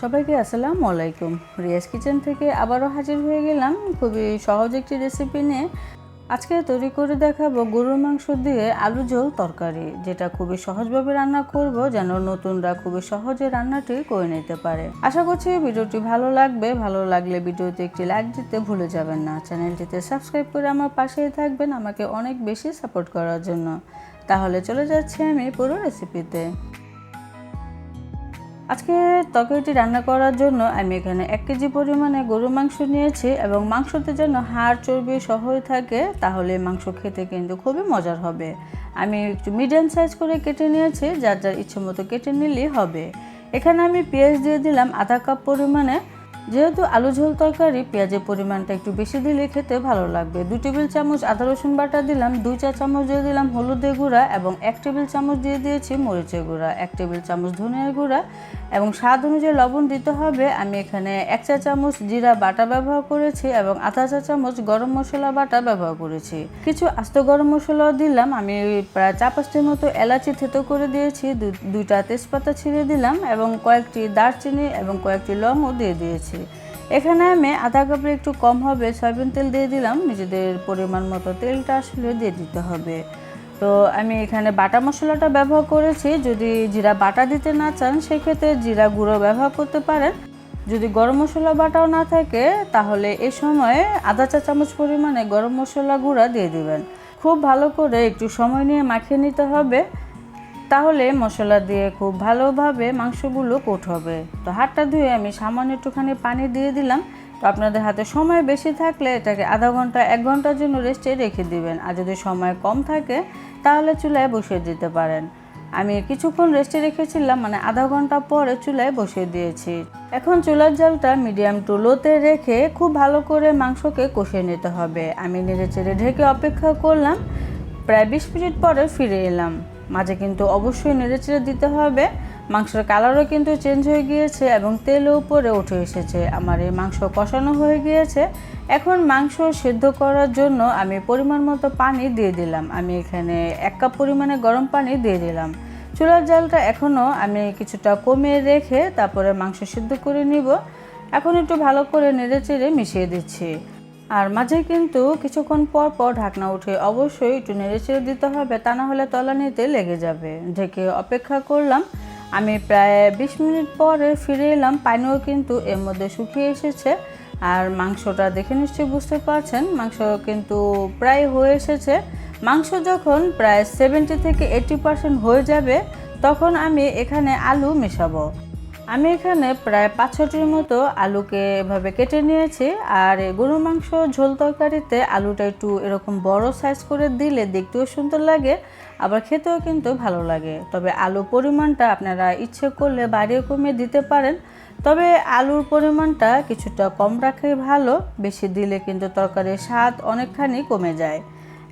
সবাইকে আসসালামু আলাইকুম। রিয়াজ কিচেন থেকে আবারও হাজির হয়ে গেলাম। খুবই সহজ একটি রেসিপি নিয়ে আজকে তৈরি করে দেখাবো গরুর মাংস দিয়ে আলু ঝোল তরকারি, যেটা খুবই সহজভাবে রান্না করব যেন নতুনরা খুবই সহজে রান্নাটি করে নিতে পারে। আশা করছি ভিডিওটি ভালো লাগবে। ভালো লাগলে ভিডিওতে একটি লাইক দিতে ভুলে যাবেন না। চ্যানেলটিতে সাবস্ক্রাইব করে আমার পাশেই থাকবেন আমাকে অনেক বেশি সাপোর্ট করার জন্য। তাহলে চলে যাচ্ছি আমি পুরো রেসিপিতে আজকে তরকারিটি রান্না করার জন্য আমি এখানে এক কেজি পরিমাণে গরুর মাংস নিয়েছি এবং মাংসতে যেন হাড়, চর্বি সহই থাকে, তাহলে মাংস খেতে কিন্তু খুবই মজার হবে। আমি একটু মিডিয়াম সাইজ করে কেটে নিয়েছি, যার যার ইচ্ছে মতো কেটে নিলেই হবে। এখানে আমি পেঁয়াজ দিয়ে দিলাম আধা কাপ পরিমাণে যেহেতু আলু ঝোল তরকারি, পেঁয়াজের পরিমাণটা একটু বেশি দিলে খেতে ভালো লাগবে। দুই টেবিল চামচ আদা রসুন বাটা দিলাম, দুই চা চামচ দিয়ে দিলাম হলুদের গুঁড়া এবং এক টেবিল চামচ দিয়ে দিয়েছি মরিচের গুঁড়া। এক টেবিল চামচ ধনিয়ার গুঁড়া এবং স্বাদ অনুযায়ী লবণ দিতে হবে। আমি এখানে এক চা চামচ জিরা বাটা ব্যবহার করেছি এবং আধা চা চামচ গরম মশলা বাটা ব্যবহার করেছি। কিছু আস্ত গরম মশলাও দিলাম। আমি প্রায় চা পাঁচটির মতো এলাচি থেতো করে দিয়েছি, দু- দুইটা তেজপাতা ছিঁড়ে দিলাম এবং কয়েকটি দারচিনি এবং কয়েকটি লংও দিয়ে দিয়েছি। এখানে আমি আধা কাপের একটু কম হবে, সয়াবিন তেল দিয়ে দিলাম, নিজেদের পরিমাণ মতো তেলটা আসলে দিয়ে দিতে হবে। তো আমি এখানে বাটা মশলাটা ব্যবহার করেছি, যদি জিরা বাটা দিতে না চান, সেক্ষেত্রে জিরা গুঁড়ো ব্যবহার করতে পারেন। যদি গরম মশলা বাটাও না থাকে, তাহলে এ সময়ে আধা চা চামচ পরিমাণে গরম মশলা গুঁড়া দিয়ে দিবেন। খুব ভালো করে একটু সময় নিয়ে মাখিয়ে নিতে হবে। তাহলে মশলা দিয়ে খুব ভালোভাবে মাংসগুলো কোট হবে। তো হাতটা ধুয়ে আমি সামান্য একটুখানি পানি দিয়ে দিলাম। তো আপনাদের হাতে সময় বেশি থাকলে এটাকে আধা ঘণ্টা, এক ঘণ্টার জন্য রেস্টে রেখে দিবেন। আর যদি সময় কম থাকে, তাহলে চুলায় বসিয়ে দিতে পারেন। আমি কিছুক্ষণ রেস্টে রেখেছিলাম মানে আধা ঘণ্টা পরে চুলায় বসিয়ে দিয়েছি। এখন চুলার জালটা মিডিয়াম টু লোতে রেখে খুব ভালো করে মাংসকে কষিয়ে নিতে হবে। আমি নেড়ে চেড়ে ঢেকে অপেক্ষা করলাম। প্রায় বিশ মিনিট পরে ফিরে এলাম। মাঝে কিন্তু অবশ্যই নেড়েচেড়ে দিতে হবে। মাংসের কালারও কিন্তু চেঞ্জ হয়ে গিয়েছে এবং তেলও উপরে উঠে এসেছে। আমার এই মাংস কষানো হয়ে গিয়েছে। এখন মাংস সেদ্ধ করার জন্য আমি পরিমাণ মতো পানি দিয়ে দিলাম। আমি এখানে এক কাপ পরিমাণে গরম পানি দিয়ে দিলাম। চুলার জালটা এখনও আমি কিছুটা কমিয়ে রেখে তারপরে মাংস সিদ্ধ করে নিব। এখন একটু ভালো করে নেড়ে চেড়ে মিশিয়ে দিচ্ছি। আর মাঝে কিন্তু কিছুক্ষণ পর পর ঢাকনা উঠে অবশ্যই একটু নেড়ে চেড়ে দিতে হবে, তা না হলে তলানিতে লেগে যাবে। ঢেকে অপেক্ষা করলাম। আমি প্রায় বিশ মিনিট পরে ফিরে এলাম। পানিও কিন্তু এর মধ্যে শুকিয়ে এসেছে। আর মাংসটা দেখে নিশ্চয়ই বুঝতে পারছেন, মাংস কিন্তু প্রায় হয়ে এসেছে। মাংস যখন প্রায় সেভেন্টি থেকে এইটি পার্সেন্ট হয়ে যাবে, তখন আমি এখানে আলু মেশাবো। আমি এখানে প্রায় পাঁচ ছটির মতো আলুকে এভাবে কেটে নিয়েছি, আর গরু মাংস ঝোল তরকারিতে আলুটা একটু এরকম বড় সাইজ করে দিলে দেখতেও সুন্দর লাগে, আবার খেতেও কিন্তু ভালো লাগে। তবে আলু পরিমাণটা আপনারা ইচ্ছে করলে বাড়িয়ে কমিয়ে দিতে পারেন, তবে আলুর পরিমাণটা কিছুটা কম রাখাই ভালো, বেশি দিলে কিন্তু তরকারির স্বাদ অনেকখানি কমে যায়।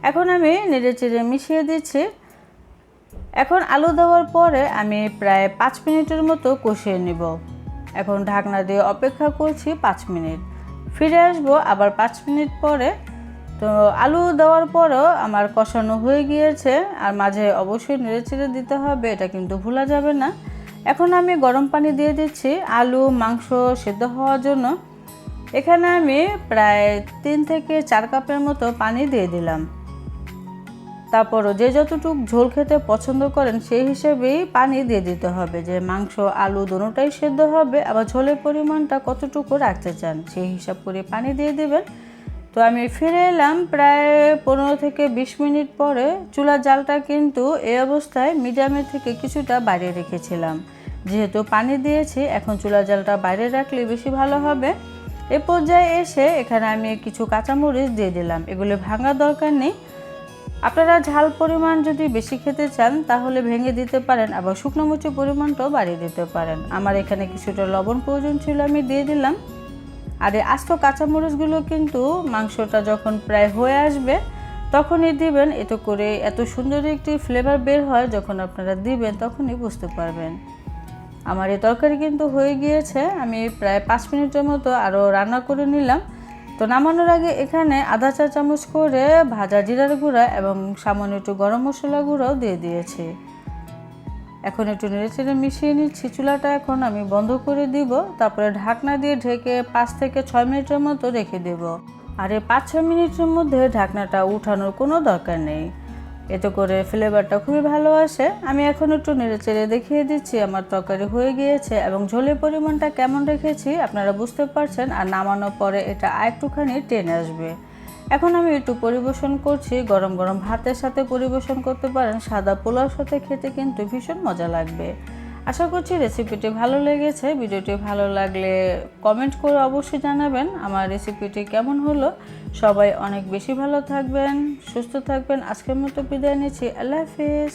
এখন আমি নেড়ে চেড়ে মিশিয়ে দিচ্ছি। এখন আলু দেওয়ার পরে আমি প্রায় পাঁচ মিনিটের মতো কষিয়ে নিব। এখন ঢাকনা দিয়ে অপেক্ষা করছি পাঁচ মিনিট। ফিরে আসব আবার পাঁচ মিনিট পরে। তো আলু দেওয়ার পরেও আমার কষানো হয়ে গিয়েছে আর মাঝে অবশ্যই নেড়ে চেড়ে দিতে হবে, এটা কিন্তু ভোলা যাবে না। এখন আমি গরম পানি দিয়ে দিচ্ছি আলু, মাংস সেদ্ধ হওয়ার জন্য। এখানে আমি প্রায় তিন থেকে চার কাপের মতো পানি দিয়ে দিলাম। তারপরও যে যতটুকু ঝোল খেতে পছন্দ করেন, সেই হিসেবেই পানি দিয়ে দিতে হবে। যে মাংস, আলু দুটোটাই সেদ্ধ হবে, আবার ঝোলের পরিমাণটা কতটুকু রাখতে চান, সেই হিসাব করে পানি দিয়ে দেবেন। তো আমি ফিরে এলাম প্রায় পনেরো থেকে বিশ মিনিট পরে চুলার জালটা কিন্তু এই অবস্থায় মিডিয়ামের থেকে কিছুটা বাইরে রেখেছিলাম। যেহেতু পানি দিয়েছি, এখন চুলা জালটা বাইরে রাখলে বেশি ভালো হবে। এ পর্যায়ে এসে এখানে আমি কিছু কাঁচামরিচ দিয়ে দিলাম। এগুলো ভাঙার দরকার নেই। আপনারা ঝাল পরিমাণ যদি বেশি খেতে চান, তাহলে ভেঙে দিতে পারেন আবার শুকনো মরিচের পরিমাণটাও বাড়িয়ে দিতে পারেন। আমার এখানে কিছুটা লবণ প্রয়োজন ছিল, আমি দিয়ে দিলাম। আর এই আস্ত কাঁচামরিচগুলো কিন্তু মাংসটা যখন প্রায় হয়ে আসবে, তখনই দিবেন। এতে করে এত সুন্দর একটি ফ্লেভার বের হয়, যখন আপনারা দিবেন, তখনই বুঝতে পারবেন। আমার এই তরকারি কিন্তু হয়ে গিয়েছে। আমি প্রায় পাঁচ মিনিটের মতো আরও রান্না করে নিলাম। তো নামানোর আগে এখানে আধা চা চামচ করে ভাজা জিরার গুঁড়া এবং সামান্য একটু গরম মশলা গুঁড়াও দিয়ে দিয়েছি। এখন একটু নেড়েচেড়ে মিশিয়ে নিচ্ছি। চুলাটা এখন আমি বন্ধ করে দিব। তারপরে ঢাকনা দিয়ে ঢেকে পাঁচ থেকে ছয় মিনিটের মতো রেখে দেব। আর এই পাঁচ ছয় মিনিটের মধ্যে ঢাকনাটা উঠানোর কোনো দরকার নেই। এতে করে ফ্লেভারটা খুবই ভালো আসে। আমি এখন একটু নেড়েচেড়ে দেখিয়ে দিচ্ছি, আমার তরকারি হয়ে গিয়েছে এবং ঝোলের পরিমাণটা কেমন রেখেছি আপনারা বুঝতে পারছেন, আর নামানোর পরে এটা আরেকটুখানি টেনে আসবে। এখন আমি একটু পরিবেশন করছি, গরম গরম ভাতের সাথে পরিবেশন করতে পারেন, সাদা পোলাওর সাথে খেতে কিন্তু ভীষণ মজা লাগবে। আশা করছি রেসিপিটি ভালো লেগেছে। ভিডিওটি ভালো লাগলে কমেন্ট করে অবশ্যই জানাবেন আমার রেসিপিটি কেমন হলো। সবাই অনেক বেশি ভালো থাকবেন, সুস্থ থাকবেন। আজকের মতো বিদায় নিচ্ছি। আল্লাহ হাফিজ।